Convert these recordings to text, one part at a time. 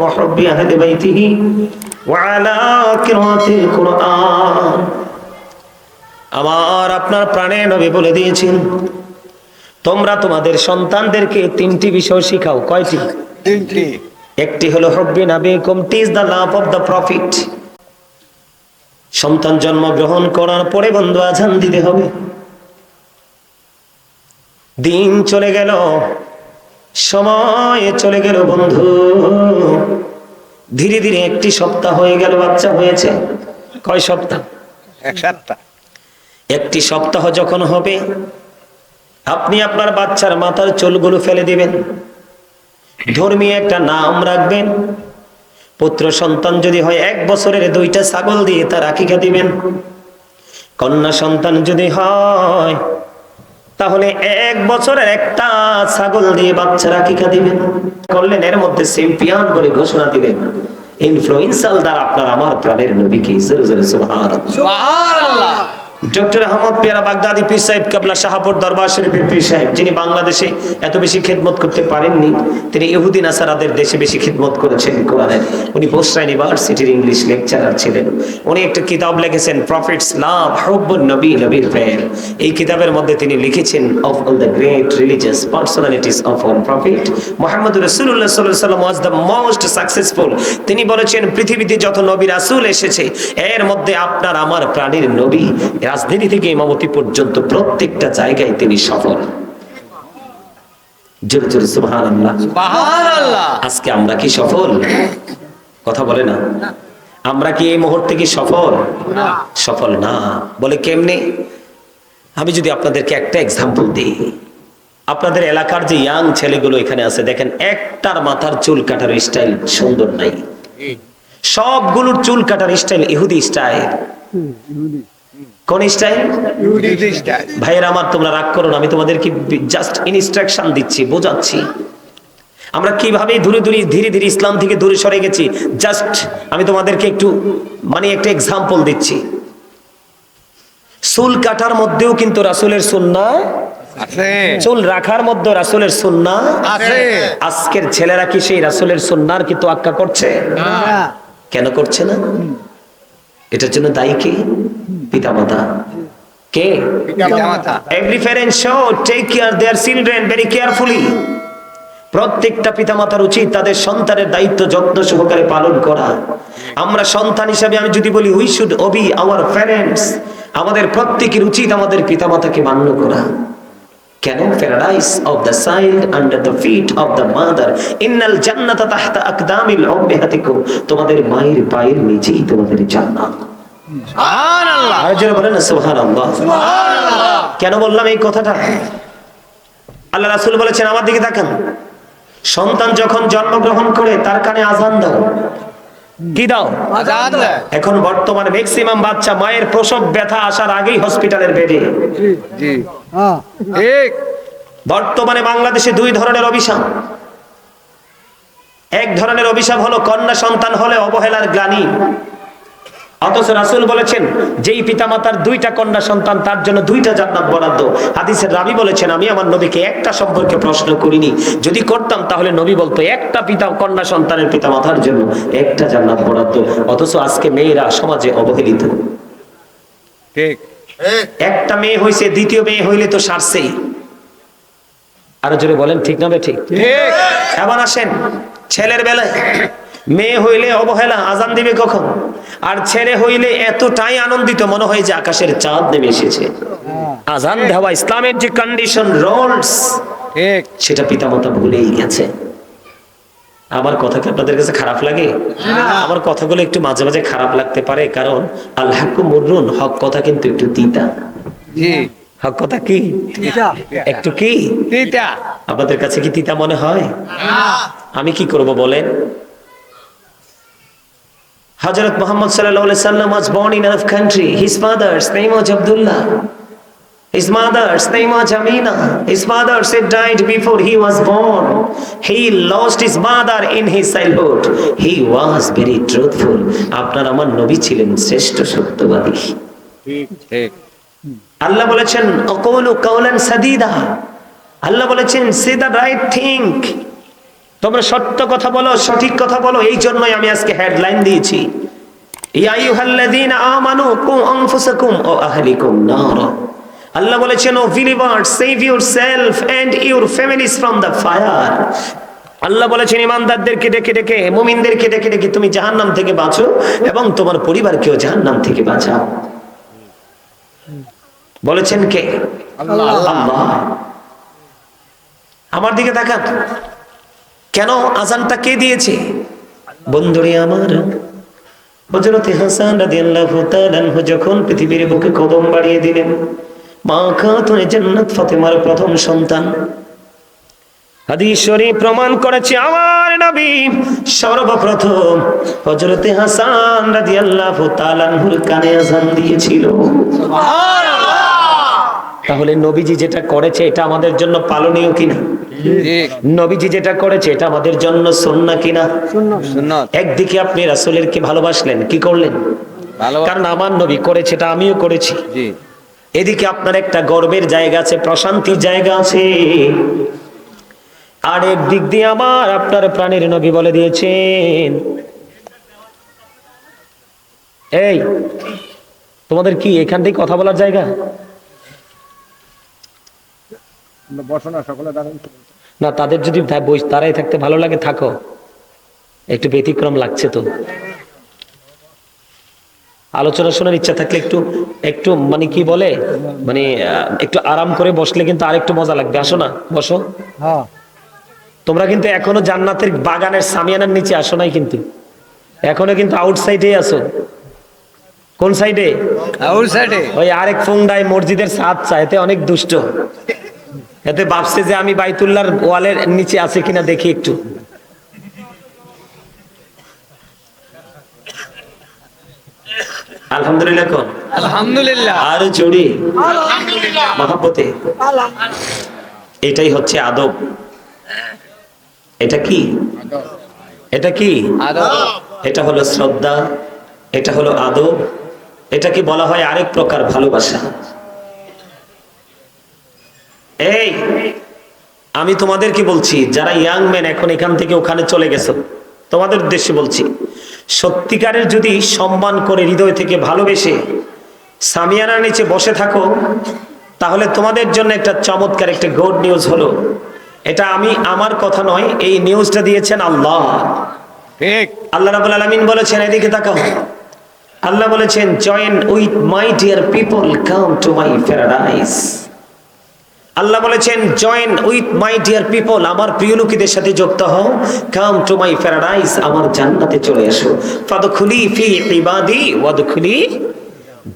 وحب أهل بيته وعلى قراءة القرآن আমার আপনার প্রাণে নবী বলে দিয়েছেন তোমরা তোমাদের সন্তানদেরকে তিনটি বিষয় শিখাও কয়টি তিনটি একটি হলো হব্বি নাবিকুম টিজ the love of the prophet সন্তান জন্মগ্রহণ করার পরে বন্ধু আজান দিতে হবে দিন চলে গেল সময় চলে গেল বন্ধু। ধীরে ধীরে একটি সপ্তাহ হয়ে গেল বাচ্চা হয়েছে। কয় সপ্তাহ? এক সপ্তাহ। একটি সপ্তাহ যখন হবে আপনি আপনার বাচ্চার মাথার চুলগুলো ফেলে দিবেন। ধর্মীয় একটা নাম রাখবেন। পুত্র সন্তান যদি হয় এক বছরের দুইটা ছাগল দিয়ে তার আকিকা দিবেন। কন্যা সন্তান যদি হয় তাহলে এক বছরের একটা ছাগল দিয়ে বাচ্চারা আকিকা দিবেন করলেন, এর মধ্যে চ্যাম্পিয়ন বলে ঘোষণা দিবেন ইনফ্লুয়েন্সাল দ্বারা আপনার, আমার প্রাণের নবীকে, জোরে জোরে সুবহানাল্লাহ। ডক্টর আহমদ পেয়ারা বাগদাদি পীর সাহেব কাবলা শাহাপুর দরবার শরীফের পীর সাহেব, যিনি বাংলাদেশে এত বেশি খেদমত করতে পারেননি, তিনি ইহুদি নাসারাদের দেশে বেশি খেদমত করেছেন কোরআনের উনি বোসরা ইউনিভার্সিটির ইংলিশ লেকচারার ছিলেন। উনি একটা কিতাব লিখেছেন, প্রফিটস লাভ হব্বুন নবী নবীর প্রেম। এই কিতাবের মধ্যে তিনি লিখেছেন, of all the great religious personalities of all prophet. Muhammad রাসূলুল্লাহ সাল্লাল্লাহু আলাইহি সাল্লাম ওয়াজ দ্য মোস্ট সাকসেসফুল। তিনি বলেছেন, পৃথিবীতে যত নবী রাসূল এসেছে, এর মধ্যে আপনার আমার প্রাণীর নবী। রাজধানী থেকে ইমামতি পর্যন্ত প্রত্যেকটা জায়গায় তিনি সফল। জোরে জোরে সুবহানাল্লাহ। সুবহানাল্লাহ। আজকে আমরা কি সফল? কথা বলে না। আমরা কি এই মুহূর্তে কি সফল? সফল না। বলে কেমনে? আমি যদি আপনাদেরকে একটা এক্সাম্পল দিই। আপনাদের এলাকার যে ইয়াং ছেলেগুলো এখানে আছে দেখেন একটার মাথার চুল কাটার স্টাইল সুন্দর নাই। সবগুলোর চুল কাটার স্টাইল ইহুদি স্টাইল কোন স্টাইল? ভাইয়ের আমার তোমরা রাগ করো না আমি তোমাদেরকে জাস্ট ইনস্ট্রাকশন দিচ্ছি বোঝাচ্ছি। আমরা কীভাবে ধীরে ধীরে ইসলাম থেকে দূরে সরে গেছি জাস্ট আমি তোমাদেরকে একটু মানে একটা এক্সাম্পল দিচ্ছি। চুল কাটার মধ্যেও কিন্তু রাসুলের সুন্না চুল রাখার মধ্যে রাসুলের সুন্না আছে। আজকের ছেলেরা কি সেই রাসুলের সুন্নার কি তোয়াক্কা করছে? কেন করছে না? এটার জন্য দায়ী কে? পিতামাতা। কে? পিতামাতা। Every parent should take care their children very carefully. প্রত্যেকটা পিতামাতার উচিত তাদের সন্তানের দায়িত্ব যত্ন সহকারে পালন করা। আমরা সন্তান হিসাবে আমি যদি বলি we should obey our parents আমাদের প্রত্যেকের উচিত আমাদের পিতামাতাকে মান্য করা। কেন paradise of the child under the feet of the mother ইন্নাল জান্নাতা তাহতা আকদামিল উম্মাহাতিকুম তোমাদের মায়ের পায়ের নিচেই তোমাদের জান্নাত। সুবহানাল্লাহ। আর যারা বলেন সুবহানাল্লাহ। সুবহানাল্লাহ। কেন বললাম এই কথাটা? আল্লাহ রাসূল বলেছেন আমার দিকে তাকান। সন্তান যখন জন্মগ্রহণ করে তার কানে আজান দাও। কি দাও? এখন বর্তমানে ম্যাক্সিমাম বাচ্চা মায়ের প্রসব ব্যথা আসার আগেই হসপিটালের বেডে বর্তমানে বাংলাদেশে দুই ধরনের অভিশাপ। এক ধরনের অভিশাপ হলো কন্যা সন্তান হলে অবহেলার গ্লানি। অথচ রাসূল বলেছেন যেই পিতামাতার দুইটা কন্যা সন্তান তার জন্য দুইটা জান্নাত বরাদ্দ। হাদিসের রাবি বলেছেন আমি আমার নবীকে একটা সম্পর্কে প্রশ্ন করিনি। যদি করতাম তাহলে নবী বলতো একটা পিতা কন্যা সন্তানের পিতামাতার জন্য একটা জান্নাত বরাদ্দ। অথচ আজকে মেয়েরা সমাজে অবহেলিত। ঠিক। একটা মেয়ে হইছে দ্বিতীয় মেয়ে হইলে তো সারছেই। আরও জোরে বলেন ঠিক না ঠিক? ঠিক। এবার আসেন ছেলের বেলায় মেয়ে হইলে অবহেলা আজান দিবে কখন? আর ছেলে হইলে এতটাই আনন্দিত মনে হয় যে আকাশের চাঁদ নেমে এসেছে। আজান দেওয়া ইসলামের যে কন্ডিশন রোলস ঠিক। সেটা পিতামাতা ভুলেই গেছে। আমার কথা কি আপনাদের কাছে খারাপ লাগে? আমার কথাগুলো একটু মাঝে মাঝে খারাপ লাগতে পারে কারণ আল্লাহ মুররুন হক কথা কিন্তু একটু তিতা। জি। হক কথা কি? একটু কি? তিতা। আপনাদের কাছে কি তিতা মনে হয়? আমি কি করব বলেন? Hazrat Muhammad sallallahu alaihi wasallam was born in Arab country. His father's name was Abdullah. His mother's name was Amina. His father said died before he was born. He lost his mother in his childhood. He was very truthful. আপনার আমার নবী ছিলেন শ্রেষ্ঠ সত্যবাদী আল্লাহ বলেছেন অকৌলু কাউলান সাদিদা আল্লাহ বলেছেন সে the right think তোমরা সত্য কথা বলো সঠিক কথা বলো এই জন্যই আমি আজকে হেডলাইন দিয়েছি। আল্লাহ বলেছেন O save yourself and your families from the fire আল্লাহ বলেছেন ইমানদারদেরকে ডেকে ডেকে মুমিনদেরকে ডেকে ডেকে তুমি জাহান্নাম থেকে বাঁচো এবং তোমার পরিবারকেও জাহান্নাম থেকে বাঁচাও। বলেছেন কে? আল্লাহ। আমার দিকে তাকান। কেন আজানটা কে দিয়েছে? বন্ধুরে আমার হজরতে হাসান রাদিয়াল্লাহু তাআলা আনহু যখন পৃথিবীর বুকে কদম বাড়িয়ে দিলেন, মা খাতুনে জান্নাত ফাতেমার প্রথম সন্তান। হাদিস প্রমাণ করেছে আমার নবী সর্বপ্রথম হযরতে হাসান রাদিয়াল্লাহু তাআলা আনহুর কানে আজান দিয়েছিল। তাহলে নবীজি যেটা করেছে এটা আমাদের জন্য পালনীয় কিনা? নবীজি যেটা করেছে এটা আমাদের জন্য সন্না কিনা? একদিকে আপনি রাসূলের কে ভালোবাসলেন কি করলেন? কারণ আমার নবী করেছে এটা আমিও করেছি। এদিকে আপনার একটা গর্বের জায়গা আছে প্রশান্তির জায়গা আছে। আর একদিক দিয়ে আমার আপনার প্রাণের নবী বলে দিয়েছেন। এই তোমাদের কি এখান থেকে কথা বলার জায়গা? না তাদের যদি তারাই থাকতে ভালো লাগে থাকো। একটু ব্যতিক্রম লাগছে তো। আলোচনা শোনার ইচ্ছা থাকলে একটু একটু মানে কি বলে? মানে একটু আরাম করে বসলে কিন্তু আরেকটু মজা লাগবে। আসো না বসো। তোমরা কিন্তু এখনও জান্নাতের বাগানের সামিয়ানার নিচে আসো নাই কিন্তু। এখনও কিন্তু আউটসাইডে আছো। কোন সাইডে আউট সাইডে ওই আরেক ফুংডায় মসজিদের ছাদ চাইতে অনেক দুষ্ট। এতে ভাবছে যে আমি বাইতুল্লাহর ওয়ালের নিচে আছে কিনা দেখি একটু। আলহামদুলিল্লাহ কোন আলহামদুলিল্লাহ। আর জোরে। মহাব্বতে। এটাই হচ্ছে আদব। এটা কি? এটা কি? আদব। এটা হলো শ্রদ্ধা। এটা হলো আদব। এটাকে বলা হয় আরেক প্রকার ভালোবাসা। এই আমি তোমাদেরকে বলছি? যারা ইয়াং ম্যান এখন এখান থেকে ওখানে চলে গেছো তোমাদের উদ্দেশ্যে বলছি সত্যিকারের যদি সম্মান করে হৃদয় থেকে ভালোবেসে সামিয়ানার নিচে বসে থাকো তাহলে তোমাদের জন্য একটা চমৎকার একটা গুড নিউজ হলো। এটা আমি আমার কথা নয় এই নিউজটা দিয়েছেন আল্লাহ। ঠিক। আল্লাহ রাবুল আলমিন বলেছেন এদিকে তাকাও। আল্লাহ বলেছেন join with my dear people come to my paradise আল্লাহ বলেছেন join with my dear people আমার প্রিয় লোকেদের সাথে যুক্ত হও। কাম টু মাই প্যারাডাইস আমার জান্নাতে চলে এসো ফাদখুলি ফি ইবাদি ওয়াদখুলি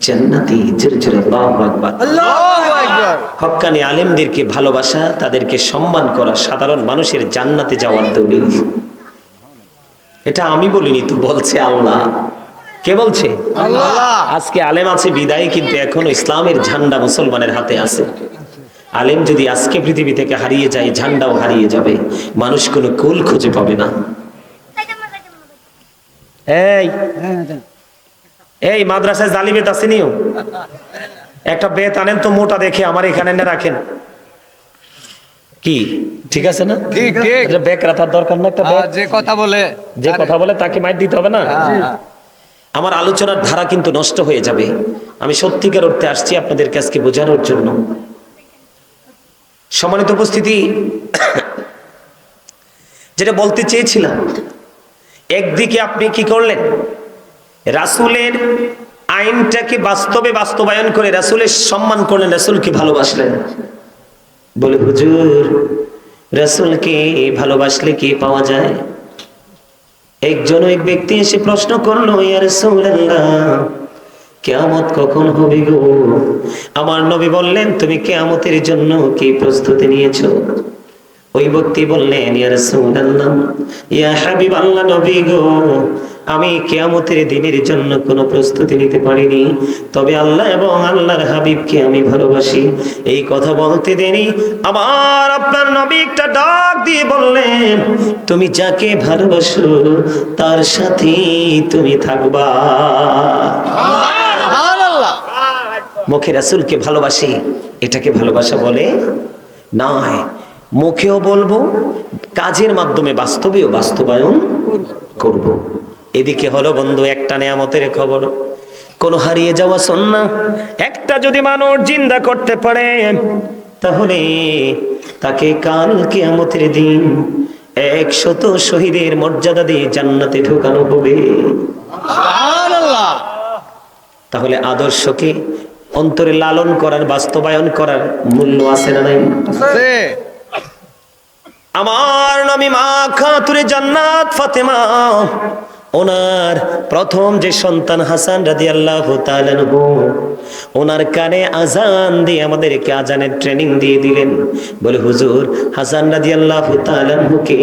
জান্নাতি। জোরে জোরে আল্লাহু আকবার। আল্লাহু আকবার। হক্কানি আলেমদেরকে ভালোবাসা তাদেরকে সম্মান করা সাধারণ মানুষের জান্নাতে যাওয়ার দলিল এটা আমি বলিনি তো বলছে আল্লাহ। কে বলছে? আল্লাহ। আজকে আলেম আছে বিদায় কিন্তু এখনও ইসলামের ঝান্ডা মুসলমানের হাতে আছে। আলেম যদি আজকে পৃথিবী থেকে হারিয়ে যায় ঝান্ডাও হারিয়ে যাবে। মানুষ কোনো কুল খুঁজে পাবে না। এই এই মাদ্রাসায় জালি বেত আসেনিও একটা বেত আনেন তো মোটা দেখে আমার এখানে এনে রাখেন। কি? ঠিক আছে না? ঠিক ঠিক। এটা বেক রাখার দরকার না একটা যে কথা বলে। যে কথা বলে তাকে মাইর দিতে হবে না? হ্যাঁ, আমার আলোচনার ধারা কিন্তু নষ্ট হয়ে যাবে। আমি সত্যিকার অর্থে আসছি আপনাদের কাছকে বোঝানোর জন্য। সম্মানিত উপস্থিতি, যেটা বলতে চেয়েছিলাম, একদিকে আপনি কি করলেন? রাসূলের আইনটাকে বাস্তবে বাস্তবায়ন করে রাসূলের সম্মান করলেন, রাসূলকে ভালোবাসলেন। বলে, হুজুর, রাসূলকে ভালোবাসলে কি পাওয়া যায়? একজন এক ব্যক্তি এসে প্রশ্ন করল, ইয়া রাসূলুল্লাহ কেয়ামত কখন হবে গো? আমার নবী বললেন, তুমি কেয়ামতের জন্য কি প্রস্তুতি নিয়েছো? ওই ব্যক্তি বললেন, ইয়া রাসূলুল্লাহ, ইয়া হাবিব আল্লাহ নবী গো, আমি কেয়ামতের দিনের জন্য কোনো প্রস্তুতি নিতে পারিনি। তবে আল্লাহ এবং আল্লাহর হাবিবকে আমি ভালোবাসি। এই কথা বলতে দেরি আমার আপনার নবী একটা ডাক দিয়ে বললেন, তুমি যাকে ভালোবাসো, তার সাথে তুমি থাকবা। মুখে রাসূলকে ভালোবাসি এটাকে ভালোবাসা বলে নয়। মুখেও বলব কাজের মাধ্যমে বাস্তবেও বাস্তবায়ন করব। এদিকে হলো বন্ধু একটা নেয়ামতের খবর। কোন হারিয়ে যাওয়া সন্না একটা যদি মানুষ জিন্দা করতে পারে তাহলে তাকে কাল কিয়ামতের দিন একশত শহীদের মর্যাদা দিয়ে জান্নাতে ঢোকানো হবে। তাহলে আদর্শকে অন্তরে লালন করার বাস্তবায়ন করার মূল্য আছে না নাই? আছে। আমার নবী মা খাতুরে জান্নাত ফাতেমা। ওনার প্রথম যে সন্তান হাসান রাদি আল্লাহ ওনার কানে আজান দিয়ে আমাদেরকে আজানের ট্রেনিং দিয়ে দিলেন। বলে হুজুর হাসান রাদি আল্লাহ কে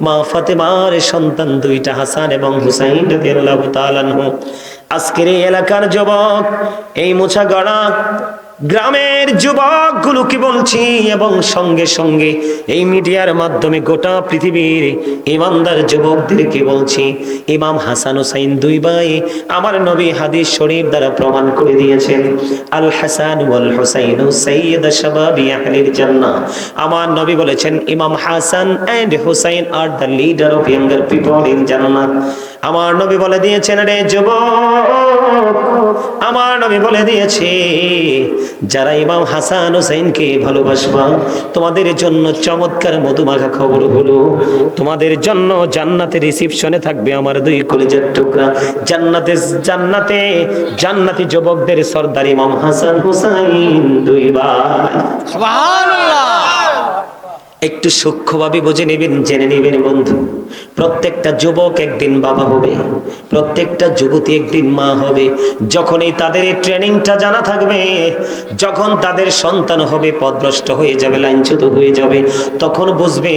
মা ফাতেমার সন্তান দুইটা হাসান এবং হুসাইন রাদি আল্লাহ আজকের এই এলাকার যুবক এই মোছা গড়া গ্রামের যুবকগুলোকে বলছি এবং সঙ্গে সঙ্গে এই মিডিয়ার মাধ্যমে গোটা পৃথিবীর ইমানদার যুবকদেরকে বলছি, ইমাম হাসান হুসাইন দুই ভাই আমার নবী হাদিস শরীফ দ্বারা প্রমাণ করে দিয়েছেন, আল হাসান ওয়াল হুসাইন সাইয়্যিদ শাবাবি আহলিল জান্নাহ। আমার নবী বলেছেন, ইমাম Hasan and Hussain are the leader of younger people in জান্নাত আমার নবী বলে দিয়েছেন, রে যুবক, আমার নবী বলে দিয়েছে যারা ইমাম হাসান হোসেনকে ভালোবাসবা, তোমাদের জন্য চমৎকার মধুমাখা খবর হলো তোমাদের জন্য জান্নাতে রিসিপশনে থাকবে আমার দুই কলেজের টুকরা। জান্নাতে জান্নাতে, জান্নাতি যুবকদের সর্দার ইমাম হাসান হোসাইন দুইবার। সুবহানাল্লাহ! একটু সূক্ষ্মভাবে বুঝে নেবেন, জেনে নেবেন বন্ধু। প্রত্যেকটা যুবক একদিন বাবা হবে, প্রত্যেকটা যুবতী একদিন মা হবে। যখনই তাদের এই ট্রেনিংটা জানা থাকবে, যখন তাদের সন্তান হবে, পদভ্রষ্ট হয়ে যাবে লাইনচ্যুত হয়ে যাবে, তখন বুঝবে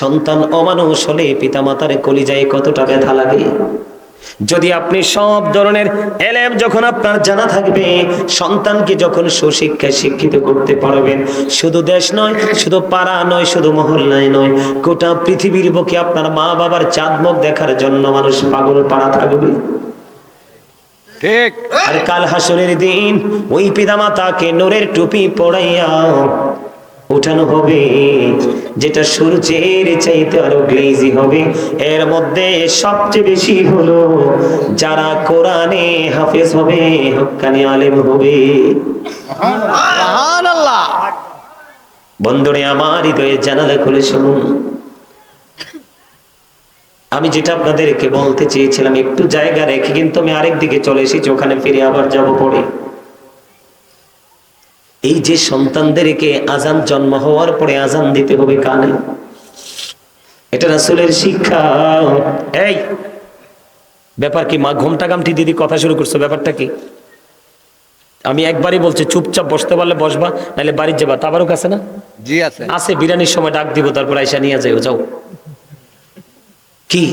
সন্তান অমানুষ হলে পিতামাতার কলিজায় কতটা ব্যথা লাগে। যদি আপনি সব ধরনের এলেম যখন আপনার জানা থাকবে সন্তানকে যখন সুশিক্ষায় শিক্ষিত করতে পারবেন শুধু দেশ নয় শুধু পাড়া নয় শুধু মহল্লায় নয় গোটা পৃথিবীর বুকে আপনার মা বাবার চাঁদমুখ দেখার জন্য মানুষ পাগল পাড়া থাকবে। ঠিক। আর কাল হাসরের দিন ওই পিতামাতাকে নোরের টুপি পড়াইয়া উঠানো হবে যেটা সূর্যের চাইতে আরও গ্লেজি হবে। এর মধ্যে সবচেয়ে বেশি হলো যারা কোরআনে হাফেজ হবে হক্কানি আলেম হবে। বন্ধুরে আমার হৃদয়ে জানালা খুলে শুনুন। আমি যেটা আপনাদেরকে বলতে চেয়েছিলাম একটু জায়গা রেখে কিন্তু আমি আরেক দিকে চলে এসেছি ওখানে ফিরে আবার যাব পরে। এই যে সন্তানদেরকে আজান জন্ম হওয়ার পরে আজান দিতে হবে কানে। এটা রাসূলের শিক্ষা। এই ব্যাপার কি মা ঘুমটা গামটি দিদি কথা শুরু করছ ব্যাপারটা কি? আমি একবারই বলছি চুপচাপ বসতে পারলে বসবা নাহলে বাড়ির যাবা। তাবারও কাছে না? জি আছে। আছে বিরিয়ানির সময় ডাক দিব তারপর আইসা নিয়ে যাও যাও। কি?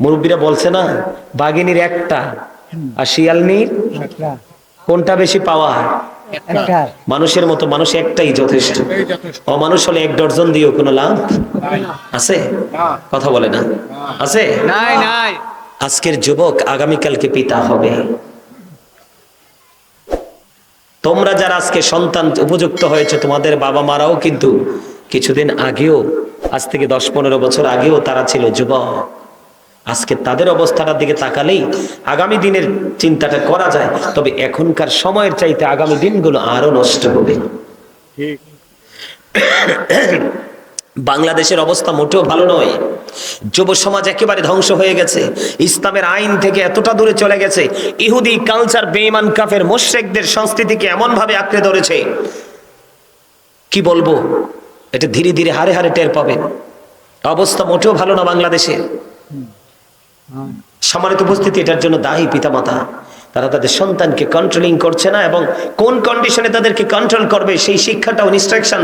মুরব্বীরা বলছে না বাঘিনীর একটা আর শিয়ালনির? কোনটা বেশি পাওয়া? মানুষের মতো মানুষ একটাই যথেষ্ট। অমানুষ হলে এক ডর্জন দিয়েও কোনো লাভ আছে? কথা বলে না। আছে? আজকের যুবক আগামীকালকে পিতা হবে। তোমরা যারা আজকে সন্তান উপযুক্ত হয়েছে তোমাদের বাবা মারাও কিন্তু কিছুদিন আগেও আজ থেকে দশ পনেরো বছর আগেও তারা ছিল যুবক। আজকে তাদের অবস্থাটার দিকে তাকালেই আগামী দিনের চিন্তাটা করা যায়। তবে এখনকার সময়ের চাইতে আগামী দিনগুলো আরও নষ্ট হবে। বাংলাদেশের অবস্থা মোটেও ভালো নয়। যুব সমাজ একেবারে ধ্বংস হয়ে গেছে। ইসলামের আইন থেকে এতটা দূরে চলে গেছে। ইহুদি কালচার বেঈমান কাফের মোশরেকদের সংস্কৃতিকে এমন ভাবে আঁকড়ে ধরেছে। কি বলব? এটা ধীরে ধীরে হারে হারে টের পাবেন। অবস্থা মোটেও ভালো না বাংলাদেশের। সম্মানিত উপস্থিতি, এটার জন্য দায়ী পিতামাতা। তারা তাদের সন্তানকে কন্ট্রোলিং করছে না এবং কোন কন্ডিশনে তাদেরকে কন্ট্রোল করবে, সেই শিক্ষাটাও ইনস্ট্রাকশন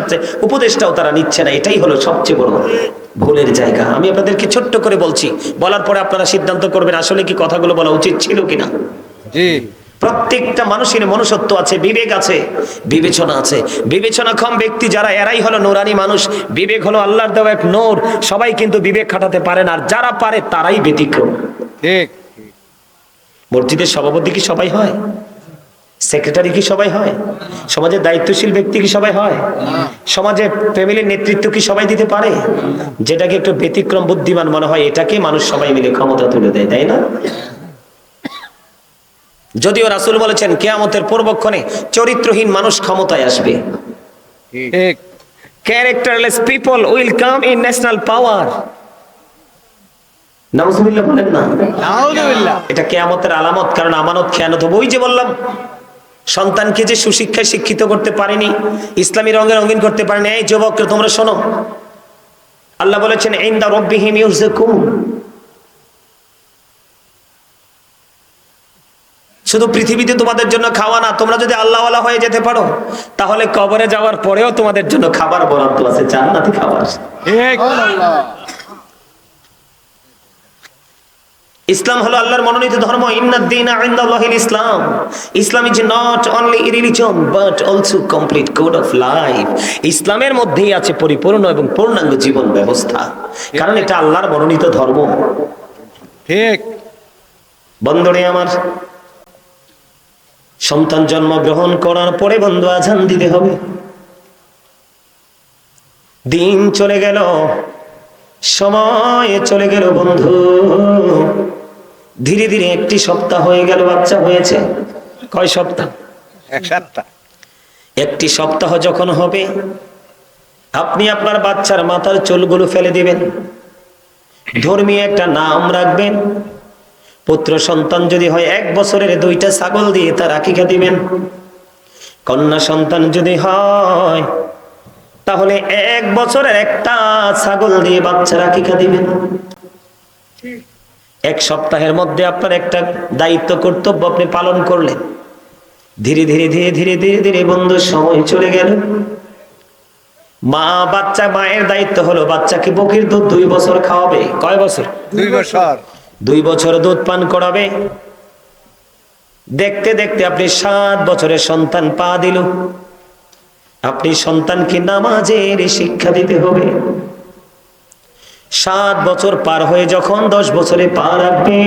উপদেশটাও তারা নিচ্ছে না। এটাই হলো সবচেয়ে বড় ভুলের জায়গা। আমি আপনাদেরকে ছোট্ট করে বলছি, বলার পরে আপনারা সিদ্ধান্ত করবেন আসলে কি কথাগুলো বলা উচিত ছিল কিনা। জি। প্রত্যেকটা মানুষের মনুষ্যত্ব আছে বিবেক আছে বিবেচনা আছে। বিবেচনাক্ষম ব্যক্তি যারা এরাই হলো নোরানি মানুষ। বিবেক হলো আল্লাহর দেওয়া এক নোর। সবাই কিন্তু বিবেক খাটাতে পারে না আর যারা পারে তারাই ব্যতিক্রম। ঠিক। মসজিদের সভাপতি কি সবাই হয়? সেক্রেটারি কি সবাই হয়? সমাজের দায়িত্বশীল ব্যক্তি কি সবাই হয়? সমাজে ফ্যামিলির নেতৃত্ব কি সবাই দিতে পারে? যেটাকে একটু ব্যতিক্রম বুদ্ধিমান মনে হয় এটাকে মানুষ সবাই মিলে ক্ষমতা তুলে দেয় তাই না? যদিও রাসুল বলেছেন কেয়ামতের পূর্বক্ষণে চরিত্রহীন মানুষ ক্ষমতায় আসবে। Characterless people will come in national power বলেন না। এটা কেয়ামতের আলামত কারণ আমানত খেয়ানত হবে ওই যে বললাম। সন্তানকে যে সুশিক্ষায় শিক্ষিত করতে পারেনি ইসলামী রঙে রঙিন করতে পারেনি এই যুবক তোমরা শোনো। আল্লাহ বলেছেন ইনদা রব্বিহিম ইউরযাকুন শুধু পৃথিবীতে তোমাদের জন্য খাওয়া না তোমরা যদি আল্লাহওয়ালা হয়ে যেতে পারো তাহলে কবরে যাওয়ার পরেও তোমাদের জন্য খাবার বরাদ্দ আছে জান্নাতি খাবার। ইসলাম হলো আল্লাহর মনোনীত ধর্ম ইসলাম। Islam is not only religion but also complete code of life ইসলামের মধ্যেই আছে পরিপূর্ণ এবং পূর্ণাঙ্গ জীবন ব্যবস্থা। কারণ এটা আল্লাহর মনোনীত ধর্ম। ঠিক। বন্ধুরে আমার সন্তান জন্মগ্রহণ করার পরে বন্ধু আজান দিতে হবে। দিন চলে গেল সময় চলে গেল বন্ধু। ধীরে ধীরে একটি সপ্তাহ হয়ে গেল বাচ্চা হয়েছে। কয় সপ্তাহ? এক সপ্তাহ। একটি সপ্তাহ যখন হবে আপনি আপনার বাচ্চার মাথার চুলগুলো ফেলে দিবেন। ধর্মীয় একটা নাম রাখবেন। পুত্র সন্তান যদি হয়, এক বছরের দুইটা ছাগল দিয়ে তার আকিকা দিবেন? কন্যা সন্তান যদি হয়, তাহলে এক বছরের একটা ছাগল দিয়ে বাচ্চার আকিকা দিবেন? এক সপ্তাহের মধ্যে আপনার একটা দায়িত্ব, কর্তব্য আপনি পালন করলেন। ধীরে ধীরে ধীরে ধীরে ধীরে ধীরে বন্ধু, সময় চলে গেল। মা, বাচ্চা, মায়ের দায়িত্ব হলো বাচ্চাকে বকির দুধ দুই বছর খাওয়াবে। কয় বছর? দুই বছর। দুই বছর দুধ পান করাবে। দেখতে দেখতে আপনি সাত বছরের সন্তান পা দিল। আপনি সন্তানকে নামাজের শিক্ষা দিতে হবে। সাত বছর পার হয়ে যখন দশ বছরে পা রাখবে,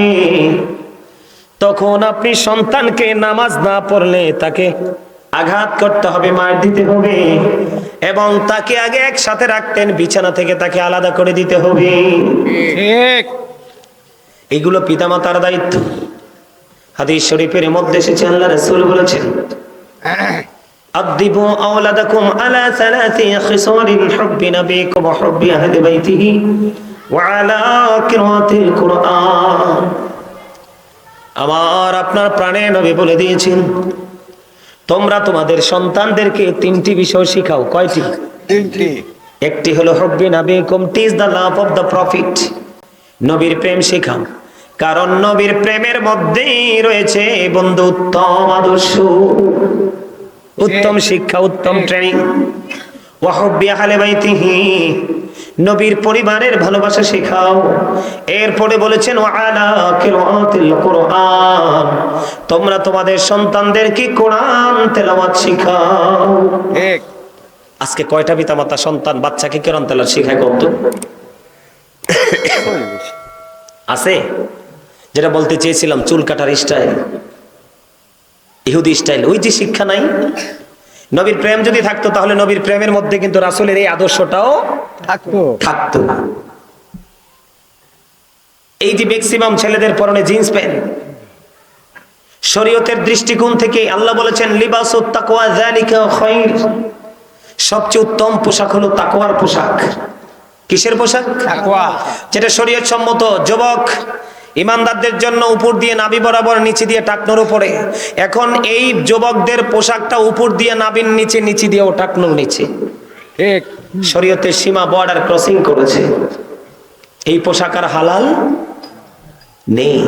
তখন আপনি সন্তানকে নামাজ না পড়লে তাকে আঘাত করতে হবে, মার দিতে হবে এবং তাকে আগে একসাথে রাখতেন, বিছানা থেকে তাকে আলাদা করে দিতে হবে। এগুলো পিতামাতার দায়িত্ব। হাদিস শরীফের মধ্যে এসেছে আল্লাহ রাসূল বলেছেন আদিবু আওলাদাকুম আলা সালাসি খিসালিন হুব্বি নাবিকুম ওয়া হুব্বি আহলি বাইতিহি ওয়া আলা কিরাতিল কুরআন। আমার আপনার প্রাণে নবী বলে দিয়েছেন তোমরা তোমাদের সন্তানদেরকে তিনটি বিষয় শিখাও কয়টি? তিনটি। একটি হলো হব্বি নাবিকুম teach the love of the prophet. নবীর প্রেম শেখাও। কারণ নবীর প্রেমের মধ্যেই রয়েছে বন্ধু উত্তম আদর্শ। উত্তম শিক্ষা উত্তম ট্রেনিং ওয়াহব্বি আহলে বাইতিহি। নবীর পরিবারের ভালোবাসা শেখাও। এরপরে বলেছেন কোরআন। তোমরা তোমাদের সন্তানদেরকে কোরআন তেলাওয়াত শেখাও? আজকে কয়টা পিতামাতা সন্তান বাচ্চাকে কেরন তেলার শিখায় কত আছে? যেটা বলতে চেয়েছিলাম চুল কাটার স্টাইল ইহুদি স্টাইল ওই যে শিক্ষা নাই। নবীর প্রেম যদি থাকতো তাহলে নবীর প্রেমের মধ্যে কিন্তু রাসূলের এই আদর্শটাও থাকতো। থাকতো। এই যে ম্যাক্সিমাম ছেলেদের পরনে জিন্স প্যান্ট শরীয়তের দৃষ্টিকোণ থেকে আল্লাহ বলেছেন লিবাসুত তাকওয়া যালিকা খায়র সবচেয়ে উত্তম পোশাক হলো তাকওয়ার পোশাক। কিসের পোশাক? যেটা শরীয়ত সম্মত যুবক ইমানদারদের জন্য উপর দিয়ে নাবি বরাবর নিচে দিয়ে টাকনোর উপরে। এখন এই যুবকদের পোশাকটা উপর দিয়ে নাবির নিচে নিচে দিয়ে ও টাকনোর নিচে। শরীয়তের সীমা বর্ডার ক্রসিং করেছে। এই পোশাক আর হালাল নেই।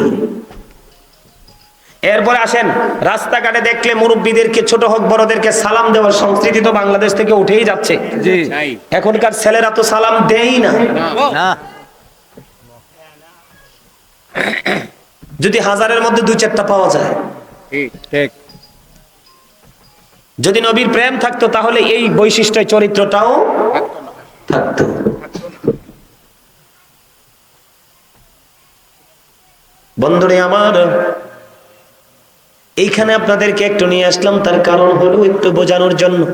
এরপরে আসেন রাস্তাঘাটে দেখলে মুরব্বীদেরকে ছোট হোক বড়দেরকে সালাম দেওয়ার সংস্কৃতি তো বাংলাদেশ থেকে উঠেই যাচ্ছে। এখনকার ছেলেরা তো সালাম দেই না। যদি হাজারের মধ্যে দু চারটা পাওয়া যায়। যদি নবীর প্রেম থাকতো তাহলে এই বৈশিষ্ট্য চরিত্রটাও থাকতো। বন্ধুরে আমার এইখানে আপনাদেরকে একটু নিয়ে আসলাম, তার কারণ হলো একটু বোঝানোর জন্য।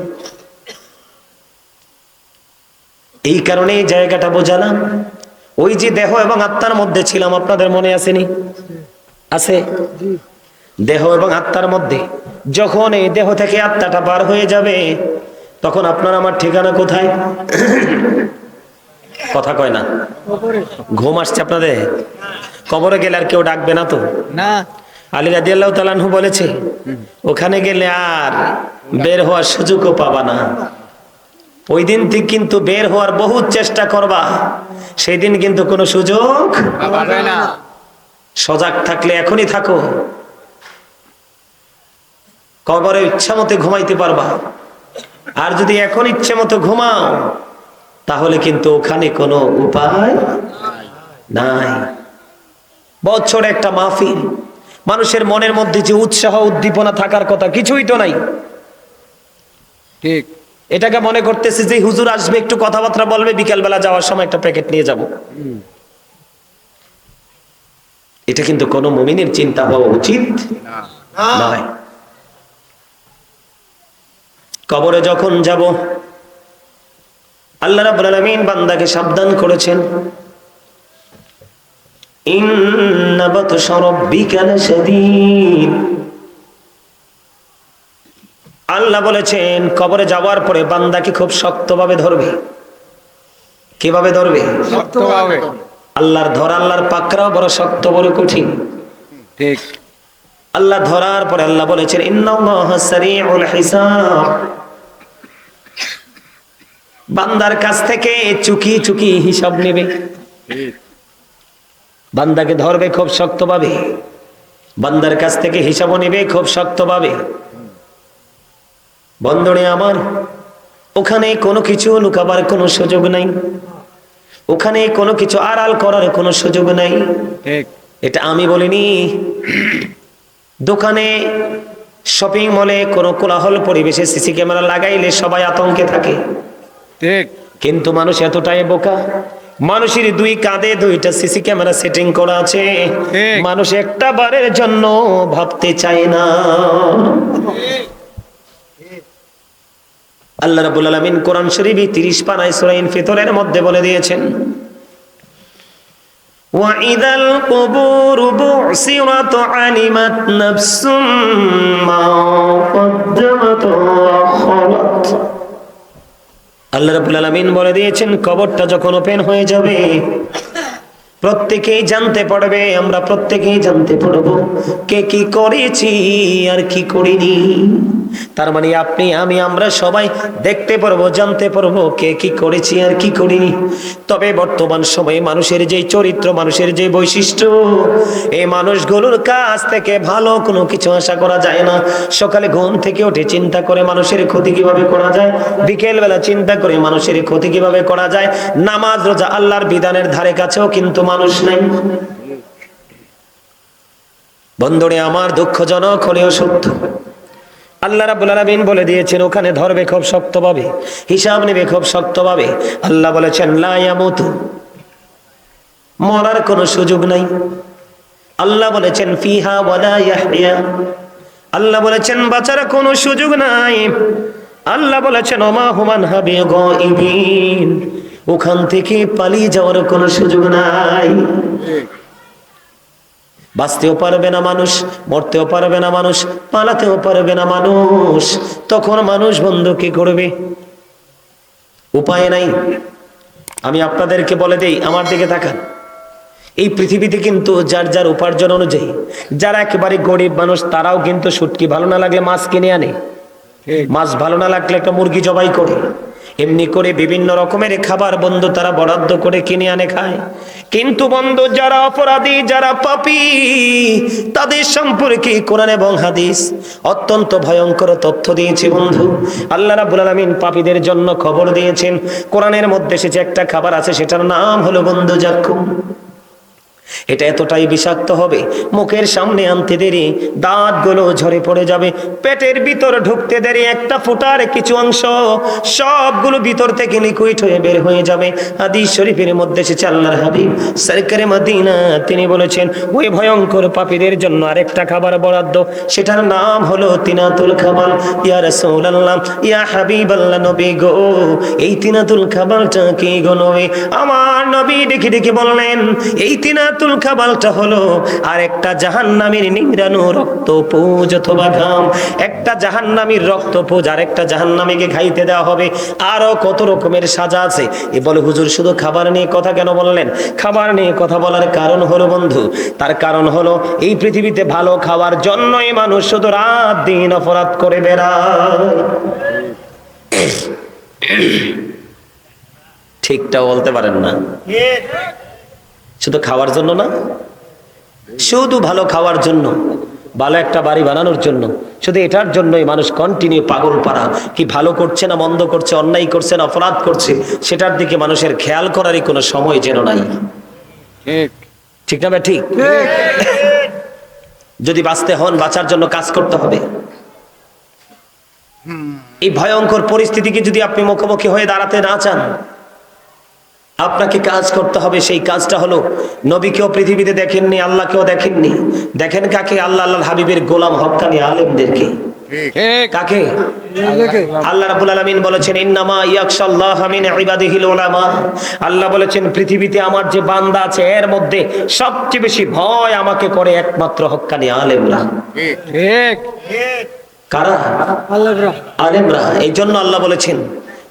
এই কারণে এই জায়গাটা বোঝালাম। ওই যে দেহ এবং আত্মার মধ্যে ছিলাম, আপনাদের মনে আসেনি? আছে? দেহ এবং আত্মার মধ্যে। যখন এই দেহ থেকে আত্মাটা পার হয়ে যাবে, তখন আপনার আমার ঠিকানা কোথায়? কথা কয় না। ঘুম আসছে আপনাদের? কবরে গেলে আর কেউ ডাকবে না তো? না। আলী রাজি আল্লাহ তালানহু বলেছে ওখানে গেলে আর বের হওয়ার সুযোগও পাবা না। ওই দিন থেকে কিন্তু বের হওয়ার বহু চেষ্টা করবা সেই দিন কিন্তু কোনো সুযোগ না। সজাগ থাকলে এখনই থাকো। কবরে ইচ্ছা মতো ঘুমাইতে পারবা। আর যদি এখন ইচ্ছে মতো ঘুমাও তাহলে কিন্তু ওখানে কোনো উপায় নাই। বছর একটা মাহফিল মানুষের মনের মধ্যে যে উৎসাহ উদ্দীপনা থাকার কথা কিছুই তো নাই। ঠিক। এটাকে মনে করতেছে যে হুজুর আসবে একটু কথাবার্তা বলবে বিকেলবেলা যাওয়ার সময় একটা প্যাকেট নিয়ে যাব। এটা কিন্তু কোনো মুমিনের চিন্তা হওয়া উচিত নয়। কবরে যখন যাব আল্লাহ রাব্বুল আলামিন বান্দাকে সাবধান করেছেন। ইন্না বাতশা রাব্বিকা লাশাদীদ। আল্লাহ বলেছেন কবরে যাওয়ার পরে বান্দাকে খুব শক্তভাবে ধরবে। কীভাবে ধরবে? আল্লাহর ধর আল্লাহর পাকড়াও বড় শক্ত বড় কঠিন। ঠিক। আল্লাহ ধরার পরে আল্লাহ বলেছেন ইন্নাল্লাহা সারিউল হিসাব। বান্দার কাছ থেকে চুকি চুকি হিসাব নেবে। ঠিক। বান্দাকে ধরবে খুব শক্তভাবে। বান্দার কাছ থেকে হিসাবও নেবে খুব শক্তভাবে। বন্ধনে আমার ওখানে কোনো কিছু লুকাবার কোনো সুযোগ নাই। ওখানে কোনো কিছু আড়াল করার কোনো সুযোগ নাই। এটা আমি বলিনি। দোকানে শপিং মলে কোনো কোলাহল পরিবেশে সিসি ক্যামেরা লাগাইলে সবাই আতঙ্কে থাকে। কিন্তু মানুষ এতটাই বোকা মানুষের দুই কাঁধে দুইটা সিসি ক্যামেরা সেটিং করা আছে ঠিক। মানুষ একটা বারের জন্য ভাবতে চায় না আল্লাহ রাব্বুল আলামিন কোরআন শরীফ 30 পারায় সূরা ইনফিতরের মধ্যে বলে দিয়েছেন وإذا القبور بعثرت علمت نفس ما قدمت وأخرت আল্লাহ রাবুল আলমিন বলে দিয়েছেন, কবরটা যখন ওপেন হয়ে যাবে, প্রত্যেকেই জানতে পারবে, আমরা প্রত্যেকেই জানতে পারব, কে কি করেছি আর কি করিনি। তার মানে আপনি, আমি, আমরা সবাই দেখতে পারব, জানতে পারব কে কি করেছি আর কি করিনি। তবে বর্তমান সময়ে মানুষের যে চরিত্র, মানুষের যে বৈশিষ্ট্য, এই মানুষগুলোর কাছ থেকে ভালো কোনো কিছু আশা করা যায় না। সকালে ঘুম থেকে উঠে চিন্তা করে মানুষের ক্ষতি কীভাবে করা যায় বিকেল বেলা চিন্তা করে মানুষের ক্ষতি কীভাবে করা যায়। নামাজ, রোজা আল্লাহর বিধানের ধারে কাছেও কিন্তু মানুষ নেই। বন্ধুরে, আমার দুঃখজনক হলেও সত্য। আল্লাহ রাব্বুল আলামিন বলে দিয়েছেন, ওখানে ধরবে খুব শক্তভাবে, হিসাব নেবে খুব শক্তভাবে। আল্লাহ বলেছেন, লা ইয়ামুতু। মরার কোনো সুযোগ নাই। আল্লাহ বলেছেন, ফিহা ওয়ালা আল্লাহ বলেছেন, বাঁচার কোনো সুযোগ নাই। আল্লাহ বলেছেন, ওমা হুমান হাবি গাইবিন। ওখান থেকে পালিয়ে যাওয়ার কোনো সুযোগ নাই। বাঁচতেও পারবে না মানুষ মরতেও পারবে না মানুষ পালাতেও পারবে না মানুষ। তখন মানুষ বন্ধু কি করবে? উপায় নাই। আমি আপনাদেরকে বলে দেই আমার দিকে তাকান। এই পৃথিবীতে কিন্তু যার যার উপার্জন অনুযায়ী যারা একেবারে গরিব মানুষ তারাও কিন্তু সুটকি ভালো না লাগলে মাছ কিনে আনে। মাছ ভালো না লাগলে একটা মুরগি জবাই করে। এমনি করে বিভিন্ন রকমের খাবার বন্ধু তারা বরাদ্দ করে কিনে আনে খায়। কিন্তু বন্ধু, যারা অপরাধী, যারা পাপি, তাদের সম্পর্কে কোরআন এবং হাদিস অত্যন্ত ভয়ঙ্কর তথ্য দিয়েছে বন্ধু। আল্লাহ রাবুল আলমিন পাপীদের জন্য খবর দিয়েছেন। কোরআনের মধ্যে যে একটা খাবার আছে, সেটার নাম হলো বন্ধু জাক্কুম। এটা এতটাই বিষাক্ত হবে, মুখের সামনে আনতে দেরি, দাঁতগুলো ঝরে পড়ে যাবে, পেটের ভিতর ঢুকতে দেরি, একটা ফোটার কিছু অংশ, সবগুলো ভিতর থেকে লিকুইড হয়ে বের হয়ে যাবে। হাদিস শরীফের মধ্যে এসেছে আল্লাহর হাবিব, সরকারে মদিনা, তিনি বলেছেন, ওই ভয়ঙ্কর পাপীদের জন্য আরেকটা খাবার বরাদ্দ, সেটার নাম হলো তিনাতুল খাবার ইয়া রাসূলুল্লাহ, ইয়া হাবিবাল্লাহ, নবী গো, এই তিনাতুল খাবারটা কি গো নবী? আমার নবী ডেকে ডেকে বললেন, এই তিনাতুল খাবারটা হলো আর একটা জাহান্নামীর রক্ত অথবা ঘাম। একটা জাহান্নামীর রক্ত আর একটা জাহান্নামীকে খাইতে দেওয়া হবে। কত রকমের সাজা আছে। এ বলে হুজুর, শুধু খাবার নিয়ে কথা কেন বললেন? খাবার নিয়ে কথা বলার কারণ হলো বন্ধু, তার কারণ হলো এই পৃথিবীতে ভালো খাওয়ার জন্যই মানুষ শুধু রাত দিন অপরাধ করে বেড়ায়। ঠিকটা বলতে পারেন না। শুধু খাওয়ার জন্য না? শুধু ভালো খাওয়ার জন্য ভালো একটা বাড়ি বানানোর জন্য। শুধু এটার জন্যই মানুষ কন্টিনিউ পাগল পাড়া। কি ভালো করছে না মন্দ করছে অন্যায় করছে না অপরাধ করছে সেটার দিকে মানুষের খেয়াল করারই কোনো সময় যেন নাই। ঠিক। ঠিক না ভাই ঠিক? যদি বাঁচতে হন বাঁচার জন্য কাজ করতে হবে। এই ভয়ঙ্কর পরিস্থিতিকে যদি আপনি মুখোমুখি হয়ে দাঁড়াতে না চান আপনাকে কাজ করতে হবে সেই কাজটা হলো নবীকেও পৃথিবীতে দেখেননি আল্লাহকেও দেখেননি। দেখেন কাকে? আল্লাহ আল্লাহ হাবিবের গোলাম হক্কানি আলেমদেরকে। কাকে? আল্লাহ রাব্বুল আলামিন বলেছেন ইন্নামা ইয়াখশাল্লাহ মিন ইবাদিহিল উলামা। আল্লাহ বলেছেন পৃথিবীতে আমার যে বান্দা আছে এর মধ্যে সবচেয়ে বেশি ভয় আমাকে করে একমাত্র হক্কানি আলেমরা। ঠিক। কারা? আলেমরা। এই জন্য আল্লাহ বলেছেন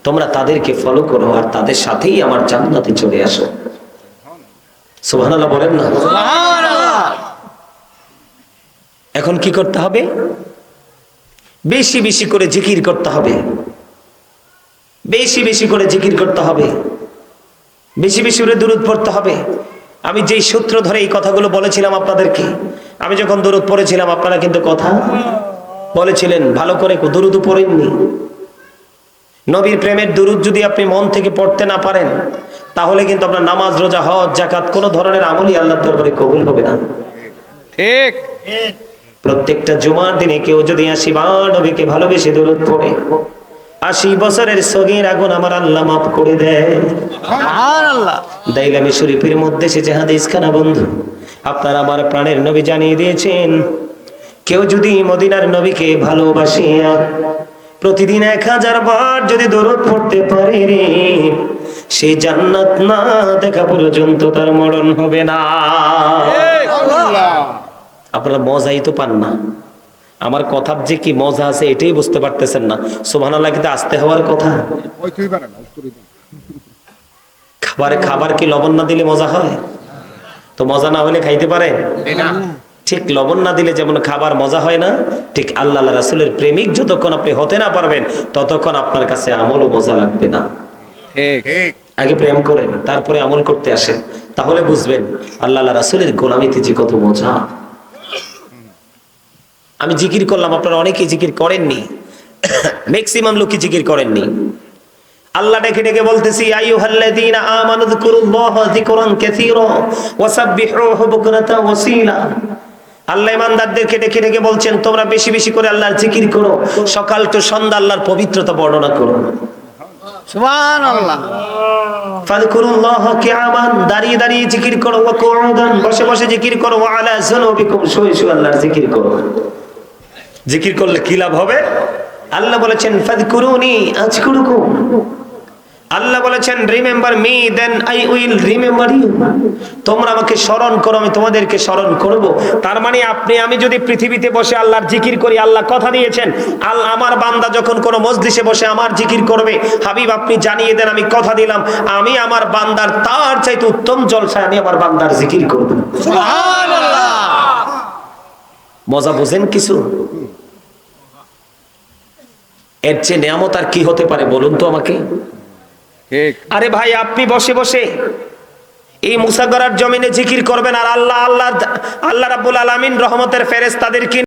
তোমরা তাদেরকে ফলো করো আর তাদের সাথেই আমার জান্নাতে চলে আসো। সুবহানাল্লাহ বলেন না? এখন কি করতে হবে? বেশি বেশি করে জিকির করতে হবে। বেশি বেশি করে জিকির করতে হবে। বেশি বেশি করে দূরত পড়তে হবে। আমি যেই সূত্র ধরে এই কথাগুলো বলেছিলাম আপনাদেরকে আমি যখন দূরত পড়েছিলাম আপনারা কিন্তু কথা বলেছিলেন ভালো করে দুরুদ পড়েননি। নবীর প্রেমের দুরুদ যদি আপনি মন থেকে পড়তে না পারেন তাহলে কিন্তু আপনার নামাজ রোজা হজ জাকাত কোনো ধরনের আমলই আল্লাহ দরবারে কবুল হবে না। ঠিক। প্রত্যেকটা জুমার দিনে কেউ যদি আসি বার নবীকে ভালোবেসে দূরত পড়ে আশি বছরের সগির আগুন আমার আল্লাহ মাফ করে দেয়। দাইলামি শরীফের মধ্যে সে হাদিস খানা বন্ধু আপনার আমার প্রাণের নবী জানিয়ে দিয়েছেন কেউ যদি মদিনার নবীকে ভালোবাসিয়া প্রতিদিন এক হাজার বার যদি দরদ পড়তে পারে রে সে জান্নাত না দেখা পর্যন্ত তার মরণ হবে না। আপনারা মজাই তো পান না। আমার কথার যে কি মজা আছে এটাই বুঝতে পারতেছেন না। সোভানাল্লাহ কিন্তু আসতে হওয়ার কথা। খাবারে খাবার কি লবণ না দিলে মজা হয়? তো মজা না হলে খাইতে পারে ঠিক লবণ না দিলে যেমন খাবার মজা হয় না ঠিক আল্লাহ রাসুলের প্রেমিক যতক্ষণ আপনি হতে না পারবেন ততক্ষণ আপনার কাছে আমলও মজা লাগবে না। আগে প্রেম করেন তারপরে আমল করতে আসেন তাহলে বুঝবেন আল্লাহ রাসুলের গোলামিতে যে কত মজা। আমি জিকির করলাম আপনারা অনেকেই জিকির করেননি। ম্যাক্সিমাম লোকই জিকির করেননি। আল্লাহ ডেকে ডেকে বলতেছি আইয়ুহাল্লাযীনা আমানু যিকুরুল্লাহ যিকরান কাসীরা ওয়াসাব্বিহুহু বুকরাতান ওয়াসীলা। আল্লাহ ইমানদারদেরকে ডেকে ডেকে বলছেন তোমরা বেশি বেশি করে আল্লাহর জিকির করো। সকাল তো সন্ধ্যা আল্লাহর পবিত্রতা বর্ণনা করো। দাঁড়িয়ে দাঁড়িয়ে জিকির করো। ওয়া বসে বসে জিকির করো। ওয়া আলা যুনুবিকুম শুয়ে শুয়ে আল্লাহর জিকির করো। জিকির করলে কি লাভ হবে? আল্লাহ বলেছেন ফাযকুরুনি আযকুরুকুম আল্লাহ বলেছেন remember me then I will remember you তোমরা আমাকে স্মরণ করো আমি তোমাদেরকে স্মরণ করব। তার মানে আপনি আমি যদি পৃথিবীতে বসে আল্লাহর জিকির করি আল্লাহ কথা দিয়েছেন আল আমার বান্দা যখন কোনো মজলিসে বসে আমার জিকির করবে হাবিব আপনি জানিয়ে দেন আমি কথা দিলাম আমি আমার বান্দার তার চাইতে উত্তম জলসায় আমি আমার বান্দার জিকির করব মজা বোঝেন কিছু? এর চেয়ে নিয়ামত আর কি হতে পারে বলুন তো আমাকে। আরে ভাই, আপনি বসে বসে। এই মুসাগরার জমিনে জিকির করবেন আর আল্লাহ আল্লাহ আল্লাহ রাবুল আলমিন রহমতের ফেরেশতাদেরকে